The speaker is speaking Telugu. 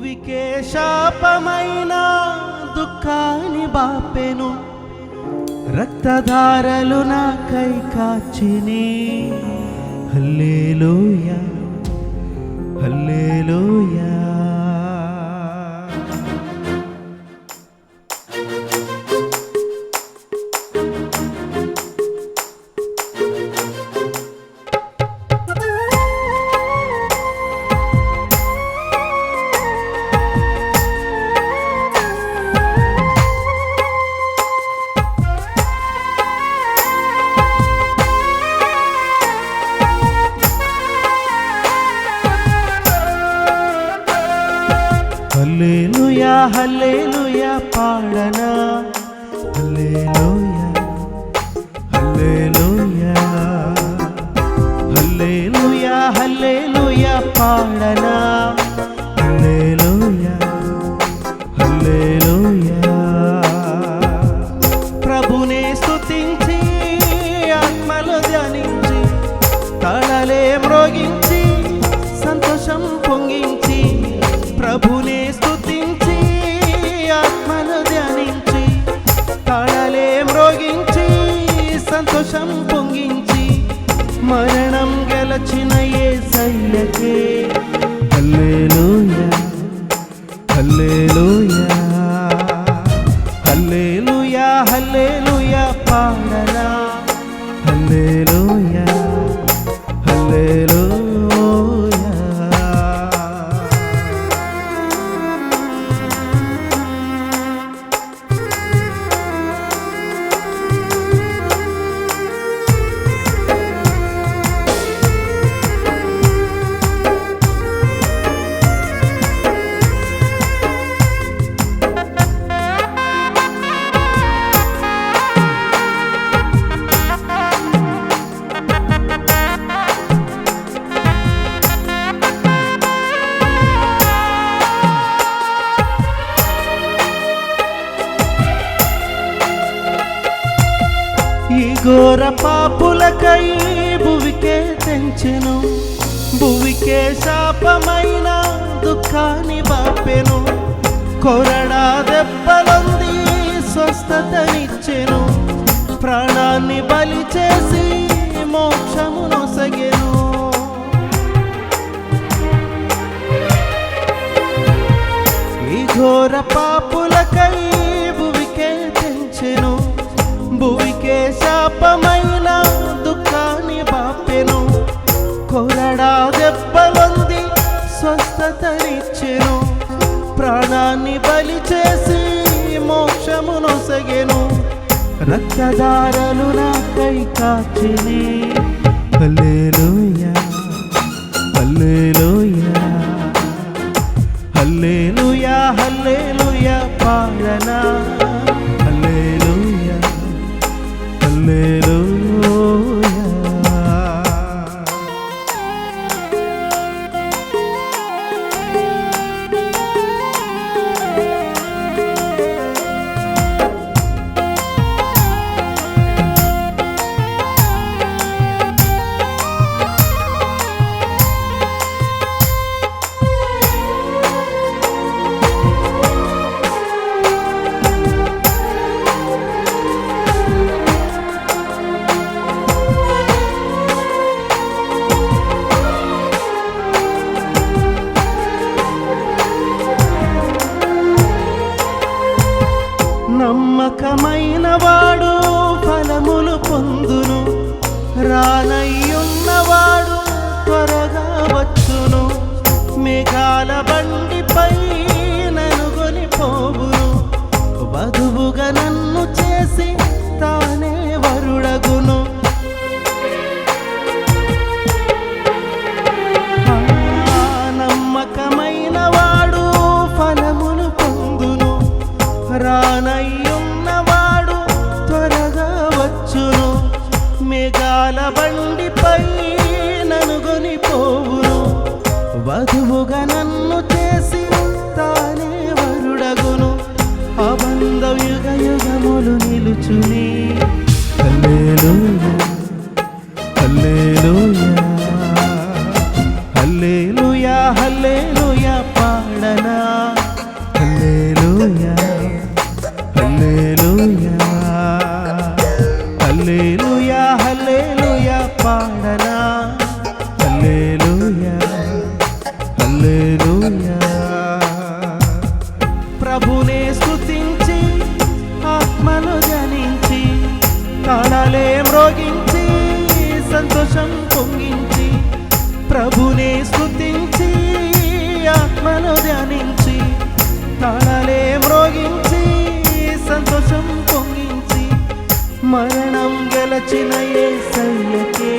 వికేశాపమైన దుఃఖాన్ని బాపెను. రక్తధారలు నాకై కాచిని. హల్లేలూయ హల్లేలూయా. హల్లేలూయా హల్లేలూయా పాడనా? హల్లేలూయా హల్లేలూయా హల్లేలూయా హల్లేలూయా పాడనా? హల్లేలూయా హల్లేలూయా. ప్రభునే స్తుతించి ఆత్మలో ధ్యానించి తాళలే మ్రోగించి సంతోషం పొంగించి మరణం గెలచిన ఏ సయ్యకే హల్లేలూయా హల్లేలూయా హల్లేలూయా హల్లేలూయా పాడనా ఘోర పాపులకై భువికే తెంచెను. భువికే శాపమైన దుఃఖాన్ని బాపెను. కొరడా దెబ్బలొంది స్వస్థతనిచ్చెను. ప్రాణాన్ని బలి చేసి మోక్షము నొసగెను. ఈ ఘోర పాపులకై కొరడా దెబ్బలొంది స్వస్థతనిచ్చెను. ప్రాణాన్ని బలి చేసి మోక్షము నొసగెను. రక్తదారలు నాకై కాచిని. హల్లేలుయా హల్లేలుయా హల్లేలుయా హల్లేలూయా పాడనా నమ్మకమైన వాడు ఫలములు పొందును. రానయ్యున్నవాడు త్వరగా వచ్చును. మేఘాల బండిపై ననుగొని పోవును వధువుగా నన్ను బండిపై ననుగొని పోవురు వధువుగా ప్రభునే స్థుతించి ఆత్మను జనించి తాళాలే మ్రోగించి సంతోషం పొంగించి ప్రభునే స్థుతించి ఆత్మను ధ్యానించి తాళాలే మ్రోగించి సంతోషం పొంగించి మరణం గెలచిన ఏ సయ్యకే